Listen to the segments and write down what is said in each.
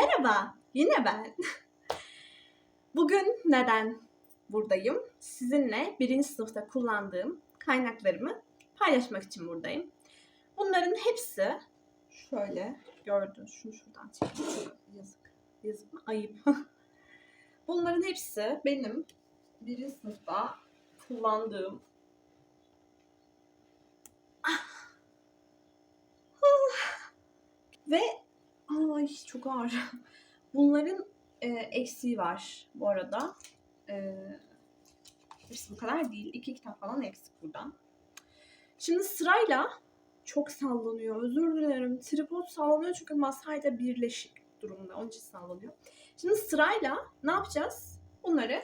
Merhaba, yine ben. Bugün neden buradayım? Sizinle birinci sınıfta kullandığım kaynaklarımı paylaşmak için buradayım. Bunların hepsi şöyle gördün, şunu şuradan çekeyim. Yazık, yazık mı? Ayıp. Bunların hepsi benim birinci sınıfta kullandığım ve ay çok ağır. Bunların e, eksiği var bu arada. E, hepsi bu kadar değil. İki kitap falan eksik buradan. Şimdi sırayla çok sallanıyor. Özür dilerim. Tripod sallanıyor çünkü masayla birleşik durumda. Onun için sallanıyor. Şimdi sırayla ne yapacağız? Bunları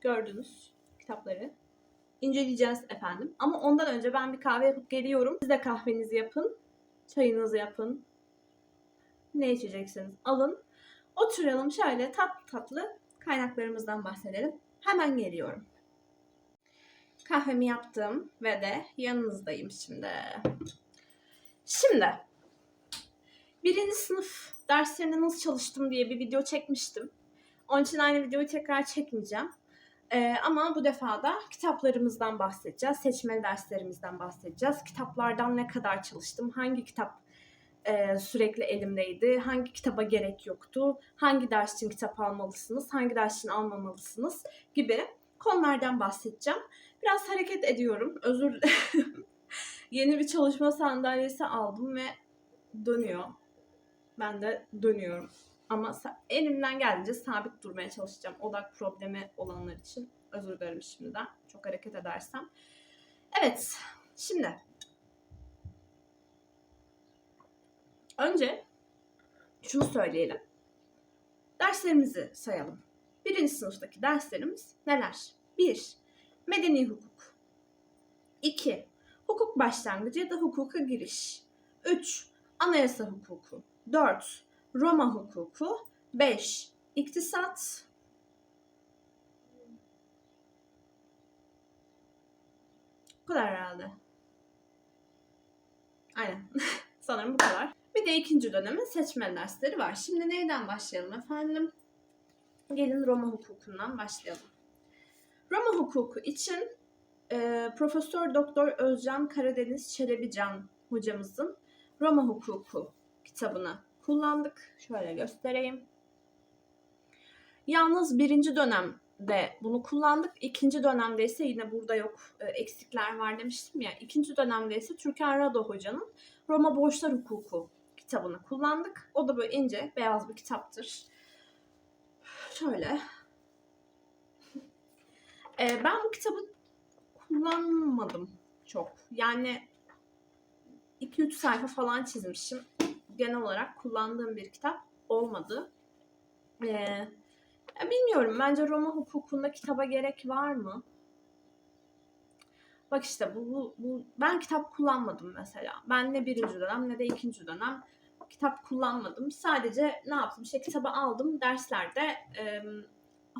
gördünüz kitapları inceleyeceğiz efendim. Ama ondan önce ben bir kahve yapıp geliyorum. Siz de kahvenizi yapın. Çayınızı yapın. Ne içeceksiniz alın. Oturalım şöyle tatlı tatlı kaynaklarımızdan bahsedelim. Hemen geliyorum. Kahvemi yaptım ve de yanınızdayım şimdi. Şimdi birinci sınıf derslerine nasıl çalıştım diye bir video çekmiştim. Onun için aynı videoyu tekrar çekmeyeceğim. Ee, ama bu defa da kitaplarımızdan bahsedeceğiz. Seçmeli derslerimizden bahsedeceğiz. Kitaplardan ne kadar çalıştım, hangi kitap e, sürekli elimdeydi, hangi kitaba gerek yoktu, hangi ders için kitap almalısınız, hangi ders için almamalısınız gibi konulardan bahsedeceğim. Biraz hareket ediyorum, özür dilerim. Yeni bir çalışma sandalyesi aldım ve dönüyor. Ben de dönüyorum. Ama elimden geldiğince sabit durmaya çalışacağım. Odak problemi olanlar için özür dilerim şimdiden. Çok hareket edersem. Evet, şimdi önce şunu söyleyelim. Derslerimizi sayalım. Birinci sınıftaki derslerimiz neler? 1. Medeni hukuk. 2. Hukuk başlangıcı ya da hukuka giriş. 3. Anayasa hukuku. 4. Roma hukuku. 5. İktisat. Bu kadar herhalde. Aynen. Sanırım bu kadar. Bir de ikinci dönemin seçmeli dersleri var. Şimdi neyden başlayalım efendim? Gelin Roma hukukundan başlayalım. Roma hukuku için e, Profesör Doktor Özcan Karadeniz Çelebican hocamızın Roma hukuku kitabını kullandık. Şöyle göstereyim. Yalnız birinci dönemde bunu kullandık. İkinci dönemde ise yine burada yok e, eksikler var demiştim ya. İkinci dönemde ise Türkan Rado Hoca'nın Roma Borçlar Hukuku kitabını kullandık. O da böyle ince beyaz bir kitaptır. Şöyle. E, ben bu kitabı kullanmadım çok. Yani 2-3 sayfa falan çizmişim genel olarak kullandığım bir kitap olmadı. Ee, bilmiyorum. Bence Roma hukukunda kitaba gerek var mı? Bak işte bu, bu, bu ben kitap kullanmadım mesela. Ben ne birinci dönem ne de ikinci dönem kitap kullanmadım. Sadece ne yaptım? İşte kitabı aldım derslerde e,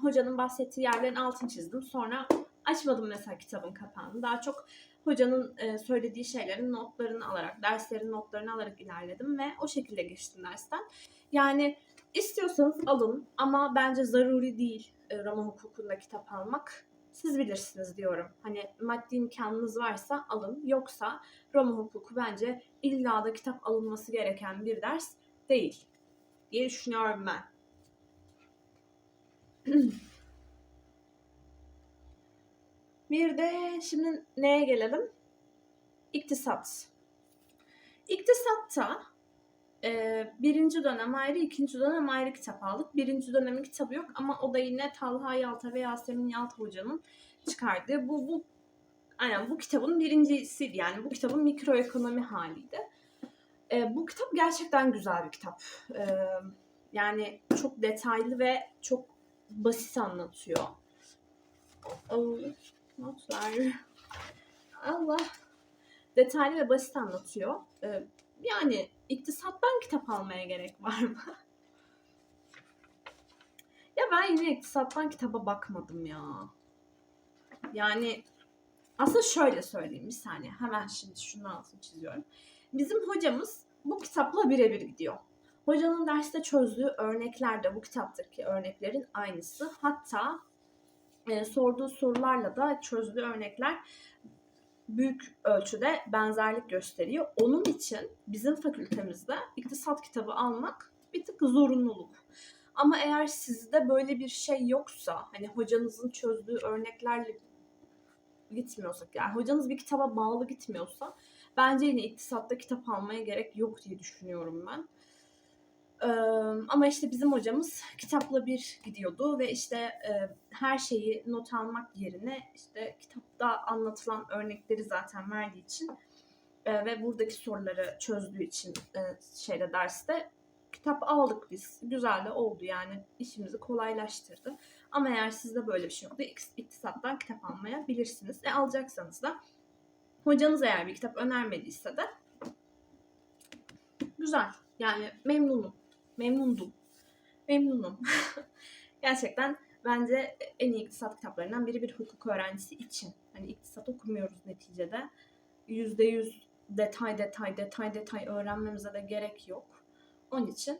hocanın bahsettiği yerlerin altını çizdim. Sonra açmadım mesela kitabın kapağını. Daha çok hocanın e, söylediği şeylerin notlarını alarak, derslerin notlarını alarak ilerledim ve o şekilde geçtim dersten. Yani istiyorsanız alın ama bence zaruri değil e, Roma hukukunda kitap almak. Siz bilirsiniz diyorum. Hani maddi imkanınız varsa alın. Yoksa Roma hukuku bence illa da kitap alınması gereken bir ders değil diye düşünüyorum ben. Bir de şimdi neye gelelim? İktisat. İktisatta e, birinci dönem ayrı, ikinci dönem ayrı kitap aldık. Birinci dönemin kitabı yok ama o da yine Talha Yalta ve Yasemin Yalta hocanın çıkardığı. Bu, bu aynen bu kitabın birincisiydi yani bu kitabın mikroekonomi haliydi. E, bu kitap gerçekten güzel bir kitap. E, yani çok detaylı ve çok basit anlatıyor. Allah. Detaylı ve basit anlatıyor. Yani iktisattan kitap almaya gerek var mı? ya ben yine iktisattan kitaba bakmadım ya. Yani aslında şöyle söyleyeyim bir saniye. Hemen şimdi şunun altını çiziyorum. Bizim hocamız bu kitapla birebir gidiyor. Hocanın derste çözdüğü örnekler de bu kitaptaki örneklerin aynısı. Hatta e, sorduğu sorularla da çözdüğü örnekler büyük ölçüde benzerlik gösteriyor. Onun için bizim fakültemizde iktisat kitabı almak bir tık zorunluluk. Ama eğer sizde böyle bir şey yoksa, hani hocanızın çözdüğü örneklerle gitmiyorsak, yani hocanız bir kitaba bağlı gitmiyorsa bence yine iktisatta kitap almaya gerek yok diye düşünüyorum ben. Ama işte bizim hocamız kitapla bir gidiyordu ve işte her şeyi not almak yerine işte kitapta anlatılan örnekleri zaten verdiği için ve buradaki soruları çözdüğü için şeyde derste kitap aldık biz. Güzel de oldu yani işimizi kolaylaştırdı. Ama eğer sizde böyle bir şey yoksa iktisattan kitap almaya bilirsiniz. E alacaksanız da hocanız eğer bir kitap önermediyse de güzel. Yani memnunum. Memnundum. Memnunum. Gerçekten bence en iyi iktisat kitaplarından biri bir hukuk öğrencisi için. Hani iktisat okumuyoruz neticede. Yüzde yüz detay detay detay detay öğrenmemize de gerek yok. Onun için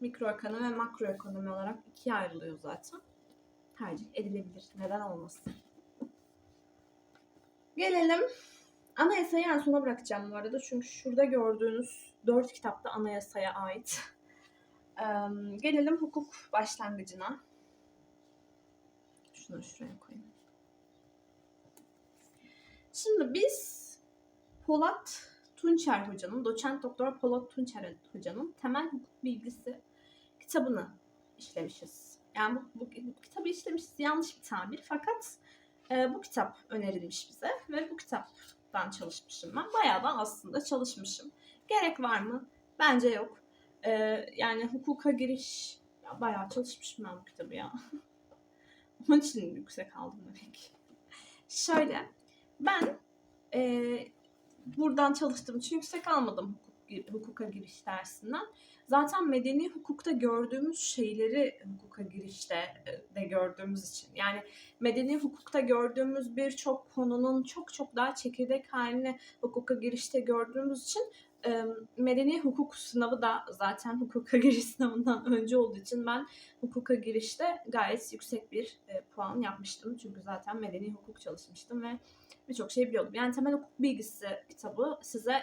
mikroekonomi ve makroekonomi olarak ikiye ayrılıyor zaten. Tercih edilebilir. Neden olmasın? Gelelim anayasayı en sona bırakacağım bu arada. Çünkü şurada gördüğünüz dört kitapta anayasaya ait. Gelelim hukuk başlangıcına. Şunu şuraya koyayım. Şimdi biz Polat Tunçer hocanın, doçent doktor Polat Tunçer hocanın temel hukuk bilgisi kitabını işlemişiz. Yani bu, bu, bu kitabı işlemişiz yanlış bir tabir fakat e, bu kitap önerilmiş bize ve bu kitaptan çalışmışım ben. Bayağı da aslında çalışmışım. Gerek var mı? Bence yok. E, yani hukuka giriş ya bayağı çalışmışım ben bu kitabı ya. Onun için yüksek aldım demek. Şöyle ben e, buradan çalıştığım için yüksek almadım hukuk, hukuka giriş dersinden. Zaten medeni hukukta gördüğümüz şeyleri hukuka girişte e, de gördüğümüz için. Yani medeni hukukta gördüğümüz birçok konunun çok çok daha çekirdek halini hukuka girişte gördüğümüz için medeni hukuk sınavı da zaten hukuka giriş sınavından önce olduğu için ben hukuka girişte gayet yüksek bir e, puan yapmıştım. Çünkü zaten medeni hukuk çalışmıştım ve birçok şey biliyordum. Yani temel hukuk bilgisi kitabı size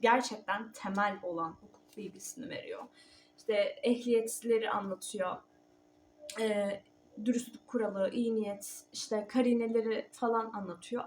gerçekten temel olan hukuk bilgisini veriyor. İşte ehliyetleri anlatıyor. E, dürüstlük kuralı, iyi niyet, işte karineleri falan anlatıyor.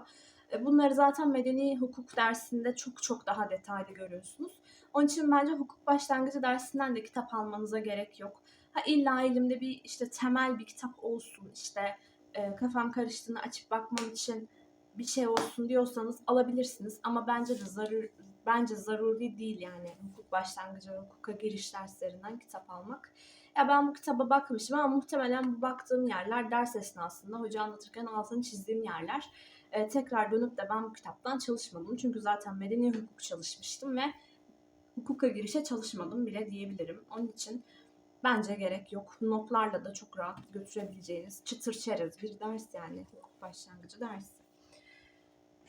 E, bunları zaten medeni hukuk dersinde çok çok daha detaylı görüyorsunuz. Onun için bence hukuk başlangıcı dersinden de kitap almanıza gerek yok. Ha illa elimde bir işte temel bir kitap olsun işte e, kafam karıştığını açıp bakmam için bir şey olsun diyorsanız alabilirsiniz ama bence de zarur bence zaruri değil yani hukuk başlangıcı hukuka giriş derslerinden kitap almak. Ya ben bu kitaba bakmışım ama muhtemelen baktığım yerler ders esnasında hoca anlatırken altını çizdiğim yerler. Ee, tekrar dönüp de ben bu kitaptan çalışmadım. Çünkü zaten medeni hukuk çalışmıştım ve hukuka girişe çalışmadım bile diyebilirim. Onun için bence gerek yok. Notlarla da çok rahat götürebileceğiniz çıtır çerez bir ders yani hukuk başlangıcı dersi.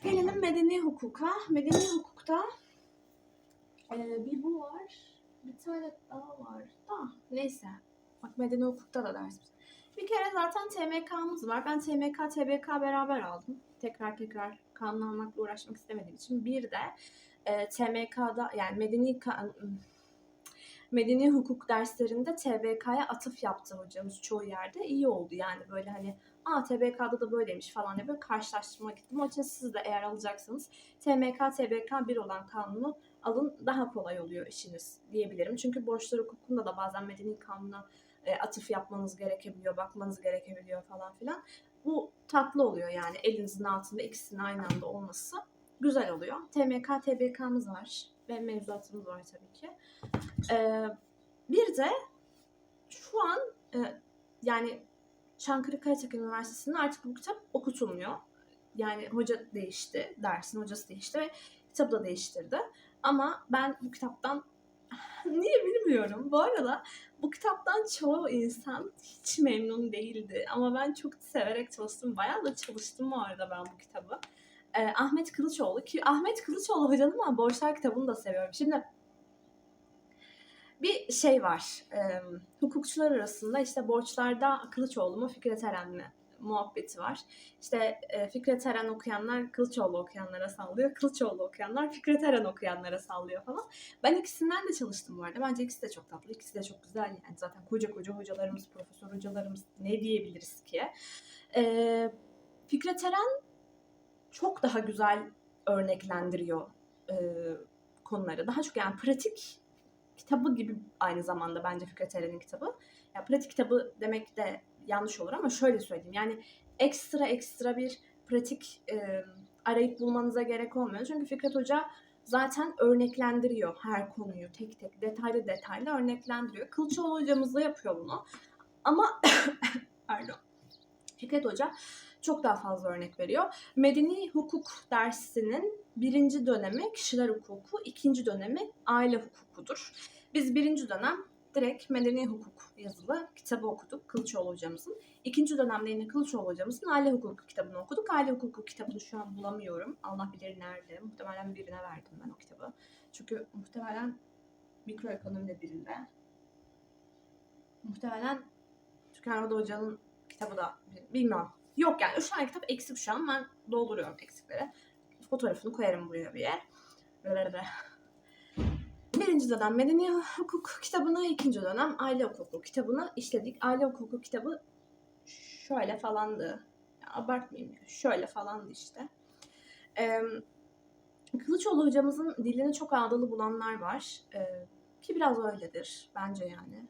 Gelelim medeni hukuka. Medeni hukukta e, bir bu var. Bir tane daha var da neyse. Bak medeni hukukta da ders. Bir kere zaten TMK'mız var. Ben TMK, TBK beraber aldım. Tekrar tekrar kanun almakla uğraşmak istemediğim için. Bir de e, TMK'da yani medeni medeni hukuk derslerinde TBK'ya atıf yaptı hocamız çoğu yerde. iyi oldu yani böyle hani aa TBK'da da böyleymiş falan diye böyle karşılaştırma gittim. Onun için siz de eğer alacaksanız TMK, TBK 1 olan kanunu alın daha kolay oluyor işiniz diyebilirim. Çünkü borçlar hukukunda da bazen medeni kanuna e, atıf yapmanız gerekebiliyor, bakmanız gerekebiliyor falan filan. Bu tatlı oluyor yani elinizin altında ikisinin aynı anda olması güzel oluyor. TMK, TBK'mız var ve mevzuatımız var tabii ki. Ee, bir de şu an e, yani Çankırı Karatepe Üniversitesi'nde artık bu kitap okutulmuyor. Yani hoca değişti, dersin hocası değişti ve kitabı da değiştirdi. Ama ben bu kitaptan niye bilmiyorum. Bu arada bu kitaptan çoğu insan hiç memnun değildi. Ama ben çok severek çalıştım. Bayağı da çalıştım bu arada ben bu kitabı. Ee, Ahmet Kılıçoğlu ki Ahmet Kılıçoğlu hocanın ben Borçlar kitabını da seviyorum. Şimdi bir şey var. E, hukukçular arasında işte borçlarda Kılıçoğlu mu Fikret Eren mi muhabbeti var. İşte e, Fikret Eren okuyanlar Kılıçoğlu okuyanlara sallıyor. Kılıçoğlu okuyanlar Fikret Eren okuyanlara sallıyor falan. Ben ikisinden de çalıştım bu arada. Bence ikisi de çok tatlı. ikisi de çok güzel yani. Zaten koca koca hocalarımız, profesör hocalarımız ne diyebiliriz ki? E, Fikret Eren çok daha güzel örneklendiriyor e, konuları. Daha çok yani pratik kitabı gibi aynı zamanda bence Fikret Eren'in kitabı. Ya pratik kitabı demek de yanlış olur ama şöyle söyleyeyim. Yani ekstra ekstra bir pratik e, arayıp bulmanıza gerek olmuyor. Çünkü Fikret Hoca zaten örneklendiriyor her konuyu tek tek detaylı detaylı örneklendiriyor. Kılıçoğlu hocamız da yapıyor bunu. Ama pardon. Fikret Hoca çok daha fazla örnek veriyor. Medeni hukuk dersinin birinci dönemi kişiler hukuku, ikinci dönemi aile hukukudur. Biz birinci dönem direkt medeni hukuk yazılı kitabı okuduk Kılıçoğlu hocamızın. İkinci dönemde yine Kılıçoğlu hocamızın aile hukuku kitabını okuduk. Aile hukuku kitabını şu an bulamıyorum. Allah bilir nerede. Muhtemelen birine verdim ben o kitabı. Çünkü muhtemelen mikroekonomide birinde. Muhtemelen Türkan Roda Hoca'nın kitabı da bilmiyorum. Yok yani üç tane kitap eksik şu an. Ben dolduruyorum eksikleri. Fotoğrafını koyarım buraya bir yer. Birinci dönem medeni hukuk kitabını, ikinci dönem aile hukuku kitabını işledik. Aile hukuku kitabı şöyle falandı. Ya abartmayayım ya. Şöyle falandı işte. Ee, Kılıçoğlu hocamızın dilini çok ağdalı bulanlar var. Ee, ki biraz öyledir bence yani.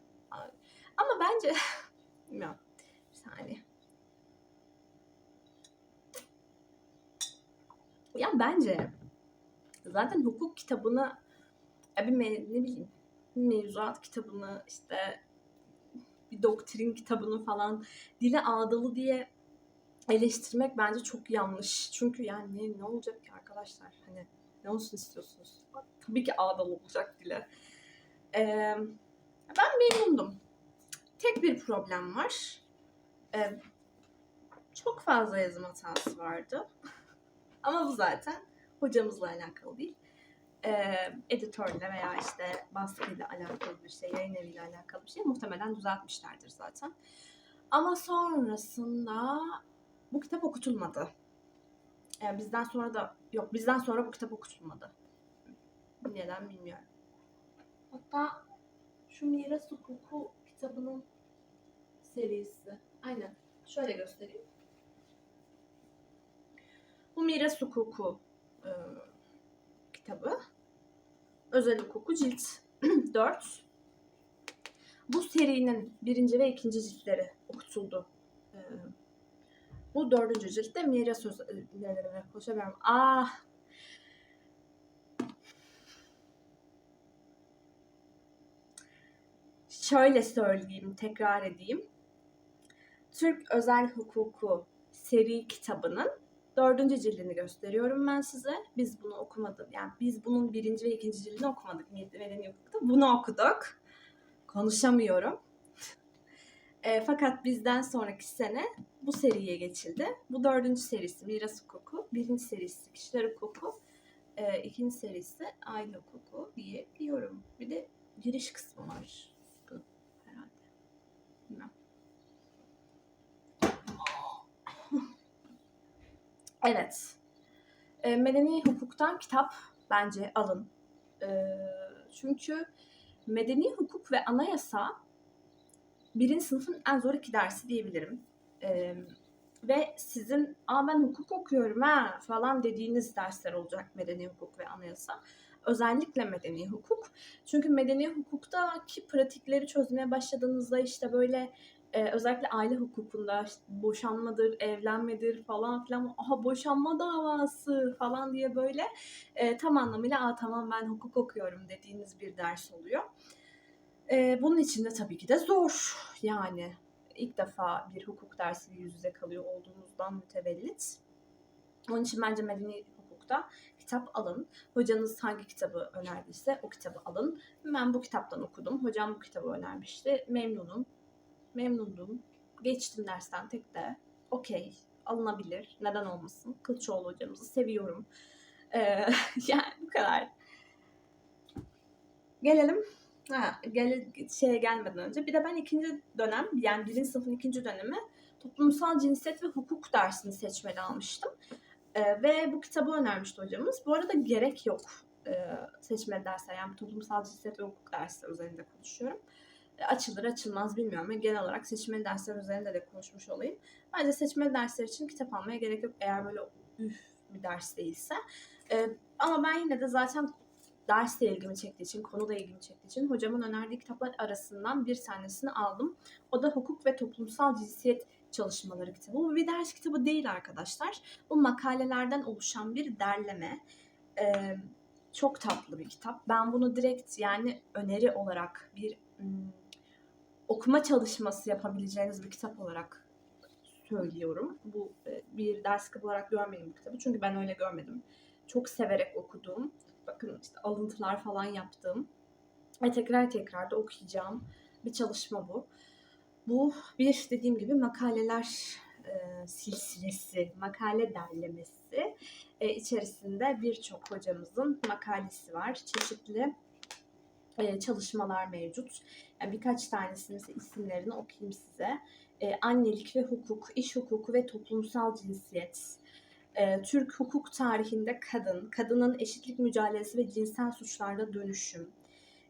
Ama bence bilmiyorum. Bir saniye. Ya bence zaten hukuk kitabını ya bir me- ne bileyim bir mevzuat kitabını işte bir doktrin kitabını falan dile ağdalı diye eleştirmek bence çok yanlış. Çünkü yani ne, ne olacak ki arkadaşlar? Hani ne olsun istiyorsunuz? Tabii ki ağdalı olacak dile. Ee, ben memnundum. Tek bir problem var. Ee, çok fazla yazım hatası vardı. Ama bu zaten hocamızla alakalı değil. Ee, editörle veya işte baskıyla alakalı bir şey, yayın eviyle alakalı bir şey muhtemelen düzeltmişlerdir zaten. Ama sonrasında bu kitap okutulmadı. Yani bizden sonra da yok bizden sonra bu kitap okutulmadı. Neden bilmiyorum. Hatta şu miras hukuku kitabının serisi. Aynen. Şöyle göstereyim. Bu miras hukuku e, kitabı. Özel hukuku cilt 4. Bu serinin birinci ve ikinci ciltleri okutuldu. E, bu dördüncü ciltte miras özellikleri konuşamıyorum. Ah! Şöyle söyleyeyim, tekrar edeyim. Türk Özel Hukuku seri kitabının dördüncü cildini gösteriyorum ben size. Biz bunu okumadık. Yani biz bunun birinci ve ikinci cildini okumadık Medeni Hukuk'ta. Bunu okuduk. Konuşamıyorum. E, fakat bizden sonraki sene bu seriye geçildi. Bu dördüncü serisi miras hukuku, birinci serisi kişiler hukuku, e, ikinci serisi aile hukuku diye diyorum. Bir de giriş kısmı var. Bu herhalde. Bilmem. Evet. E, medeni hukuktan kitap bence alın. E, çünkü medeni hukuk ve anayasa birinci sınıfın en zor iki dersi diyebilirim. E, ve sizin Aa, ben hukuk okuyorum ha falan dediğiniz dersler olacak medeni hukuk ve anayasa. Özellikle medeni hukuk. Çünkü medeni hukuktaki pratikleri çözmeye başladığınızda işte böyle e, özellikle aile hukukunda işte boşanmadır, evlenmedir falan filan aha boşanma davası falan diye böyle e, tam anlamıyla Aa, tamam ben hukuk okuyorum dediğiniz bir ders oluyor. E, bunun için de tabii ki de zor yani ilk defa bir hukuk dersi yüz yüze kalıyor olduğunuzdan mütevellit. Onun için bence medeni hukukta kitap alın. Hocanız hangi kitabı önerdiyse o kitabı alın. Ben bu kitaptan okudum. Hocam bu kitabı önermişti. Memnunum memnundum. Geçtim dersten tek de. Okey. Alınabilir. Neden olmasın? Kılıçoğlu hocamızı seviyorum. Ee, yani bu kadar. Gelelim Ha, gel, şeye gelmeden önce. Bir de ben ikinci dönem yani birinci sınıfın ikinci dönemi toplumsal cinsiyet ve hukuk dersini seçmeli almıştım. Ee, ve bu kitabı önermişti hocamız. Bu arada gerek yok e, seçmeli dersler. Yani toplumsal cinsiyet ve hukuk dersleri üzerinde konuşuyorum. Açılır açılmaz bilmiyorum. Ve genel olarak seçmeli dersler üzerinde de konuşmuş olayım. Bence seçmeli dersler için kitap almaya gerek yok eğer böyle üf bir ders değilse. E, ama ben yine de zaten ders de ilgimi çektiği için, konu da ilgimi çektiği için hocamın önerdiği kitaplar arasından bir tanesini aldım. O da hukuk ve toplumsal cinsiyet çalışmaları kitabı. Bu bir ders kitabı değil arkadaşlar. Bu makalelerden oluşan bir derleme. Ee, çok tatlı bir kitap. Ben bunu direkt yani öneri olarak bir ım, okuma çalışması yapabileceğiniz bir kitap olarak söylüyorum. Bu e, bir ders kitabı olarak görmedim bu kitabı. Çünkü ben öyle görmedim. Çok severek okuduğum, bakın işte alıntılar falan yaptığım ve tekrar tekrar da okuyacağım bir çalışma bu. Bu bir dediğim gibi makaleler e, silsilesi, makale derlemesi e, içerisinde birçok hocamızın makalesi var. Çeşitli e, çalışmalar mevcut. Yani birkaç tanesinin isimlerini okuyayım size. E, annelik ve hukuk, iş hukuku ve toplumsal cinsiyet, e, Türk hukuk tarihinde kadın, kadının eşitlik mücadelesi ve cinsel suçlarda dönüşüm,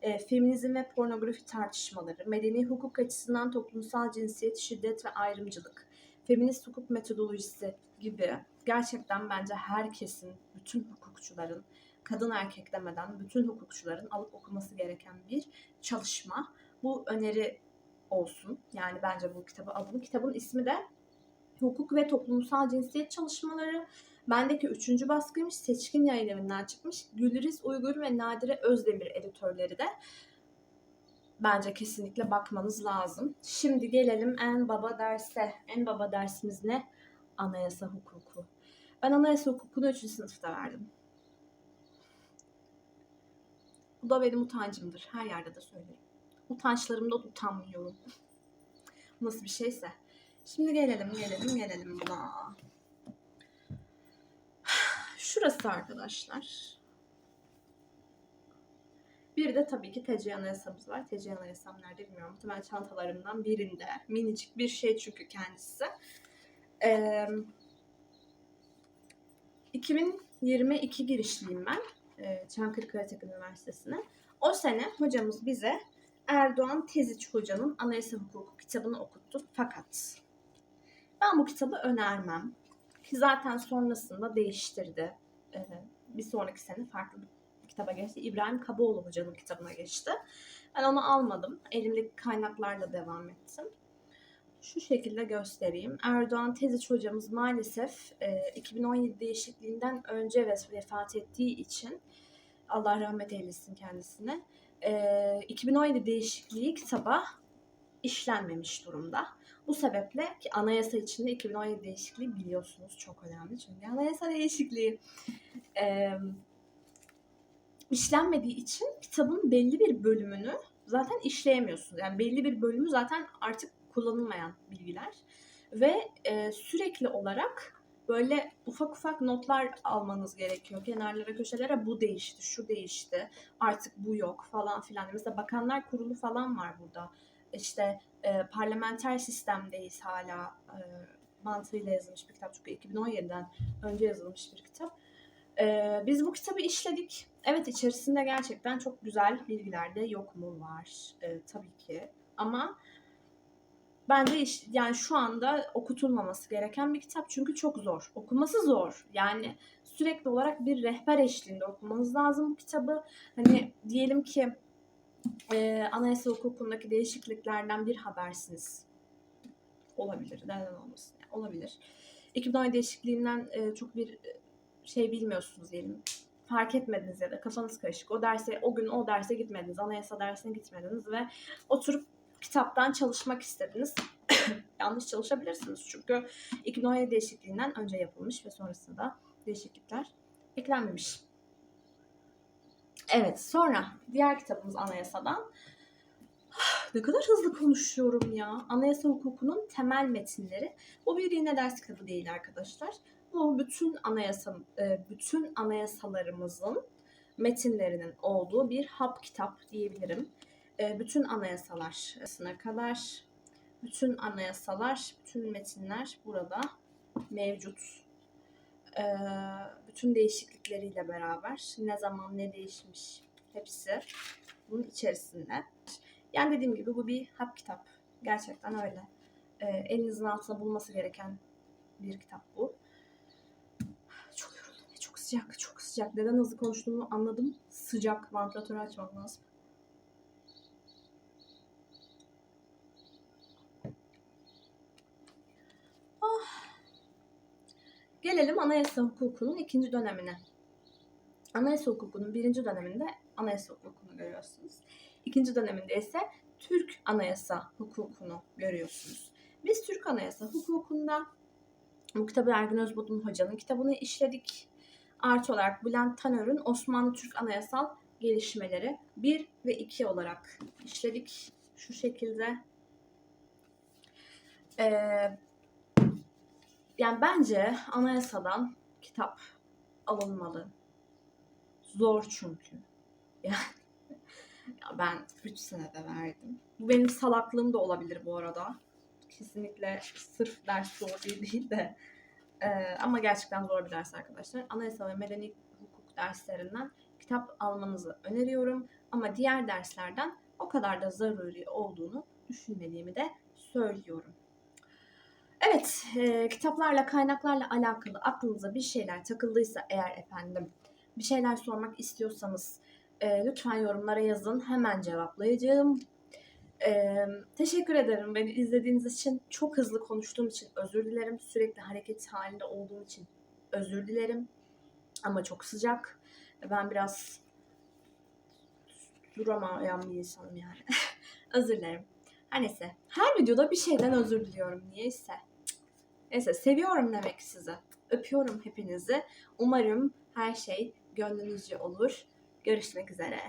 e, feminizm ve pornografi tartışmaları, medeni hukuk açısından toplumsal cinsiyet, şiddet ve ayrımcılık, feminist hukuk metodolojisi gibi gerçekten bence herkesin, bütün hukukçuların, kadın erkek demeden bütün hukukçuların alıp okuması gereken bir çalışma. Bu öneri olsun. Yani bence bu kitabı alın. Kitabın ismi de Hukuk ve Toplumsal Cinsiyet Çalışmaları. Bendeki üçüncü baskıymış. Seçkin yayınlarından çıkmış. Gülriz Uygur ve Nadire Özdemir editörleri de bence kesinlikle bakmanız lazım. Şimdi gelelim en baba derse. En baba dersimiz ne? Anayasa hukuku. Ben anayasa hukukunu 3. sınıfta verdim. Bu da benim utancımdır. Her yerde de söylerim. Utançlarımdan utanmıyorum. Nasıl bir şeyse. Şimdi gelelim, gelelim, gelelim buna. Şurası arkadaşlar. Bir de tabii ki TC anayasamız var. TC anayasam nerede bilmiyorum. Muhtemelen çantalarımdan birinde. Minicik bir şey çünkü kendisi. Ee, 2022 girişliyim ben. E, Çankırı Karatepe Üniversitesi'ne. O sene hocamız bize Erdoğan Teziç Hoca'nın Anayasa Hukuku kitabını okuttu. Fakat ben bu kitabı önermem. Ki zaten sonrasında değiştirdi. Ee, bir sonraki sene farklı bir kitaba geçti. İbrahim Kaboğlu Hoca'nın kitabına geçti. Ben onu almadım. Elimdeki kaynaklarla devam ettim. Şu şekilde göstereyim. Erdoğan Teziç hocamız maalesef e, 2017 değişikliğinden önce vefat ettiği için Allah rahmet eylesin kendisine. E, 2017 değişikliği kitaba işlenmemiş durumda. Bu sebeple ki anayasa içinde 2017 değişikliği biliyorsunuz çok önemli. Çünkü anayasa değişikliği e, işlenmediği için kitabın belli bir bölümünü zaten işleyemiyorsunuz. Yani belli bir bölümü zaten artık kullanılmayan bilgiler ve e, sürekli olarak böyle ufak ufak notlar almanız gerekiyor. Kenarlara, köşelere bu değişti, şu değişti, artık bu yok falan filan. Mesela Bakanlar Kurulu falan var burada. İşte e, parlamenter sistemdeyiz hala e, mantığıyla yazılmış bir kitap. Çünkü 2017'den önce yazılmış bir kitap. E, biz bu kitabı işledik. Evet içerisinde gerçekten çok güzel bilgiler de yok mu var e, tabii ki. Ama bence iş, yani şu anda okutulmaması gereken bir kitap çünkü çok zor. Okuması zor. Yani sürekli olarak bir rehber eşliğinde okumanız lazım bu kitabı. Hani diyelim ki e, anayasa hukukundaki değişikliklerden bir habersiniz. Olabilir. Neden olmasın? Yani olabilir. 2017 değişikliğinden e, çok bir şey bilmiyorsunuz diyelim. Fark etmediniz ya da kafanız karışık. O derse, o gün o derse gitmediniz. Anayasa dersine gitmediniz ve oturup kitaptan çalışmak istediniz. Yanlış çalışabilirsiniz çünkü 2017 değişikliğinden önce yapılmış ve sonrasında değişiklikler eklenmemiş. Evet sonra diğer kitabımız anayasadan. Ne kadar hızlı konuşuyorum ya. Anayasa hukukunun temel metinleri. Bu bir yine ders kitabı değil arkadaşlar. Bu bütün anayasa bütün anayasalarımızın metinlerinin olduğu bir hap kitap diyebilirim. E, bütün anayasalar kadar bütün anayasalar, bütün metinler burada mevcut. Ee, bütün değişiklikleriyle beraber ne zaman ne değişmiş hepsi bunun içerisinde. Yani dediğim gibi bu bir hap kitap. Gerçekten öyle. Ee, elinizin altında bulması gereken bir kitap bu. Çok yoruldum. Çok sıcak, çok sıcak. Neden hızlı konuştuğumu anladım. Sıcak. Vantilatörü açmak lazım. Gelelim anayasa hukukunun ikinci dönemine. Anayasa hukukunun birinci döneminde anayasa hukukunu görüyorsunuz. İkinci döneminde ise Türk anayasa hukukunu görüyorsunuz. Biz Türk anayasa hukukunda bu kitabı Ergün Özbudun hocanın kitabını işledik. Artı olarak Bülent Tanör'ün Osmanlı Türk Anayasal Gelişmeleri 1 ve 2 olarak işledik. Şu şekilde. Ee, yani bence anayasadan kitap alınmalı. Zor çünkü. Yani ya ben 3 senede verdim. Bu benim salaklığım da olabilir bu arada. Kesinlikle sırf ders zor değil, değil de. Ee, ama gerçekten zor bir ders arkadaşlar. Anayasa ve medeni hukuk derslerinden kitap almanızı öneriyorum. Ama diğer derslerden o kadar da zaruri olduğunu düşünmediğimi de söylüyorum. Evet, e, kitaplarla, kaynaklarla alakalı aklınıza bir şeyler takıldıysa eğer efendim, bir şeyler sormak istiyorsanız e, lütfen yorumlara yazın. Hemen cevaplayacağım. E, teşekkür ederim beni izlediğiniz için. Çok hızlı konuştuğum için özür dilerim. Sürekli hareket halinde olduğum için özür dilerim. Ama çok sıcak. Ben biraz duramayan bir insanım yani. özür dilerim. Her neyse. Her videoda bir şeyden özür diliyorum. Niyeyse. Neyse seviyorum demek size. Öpüyorum hepinizi. Umarım her şey gönlünüzce olur. Görüşmek üzere.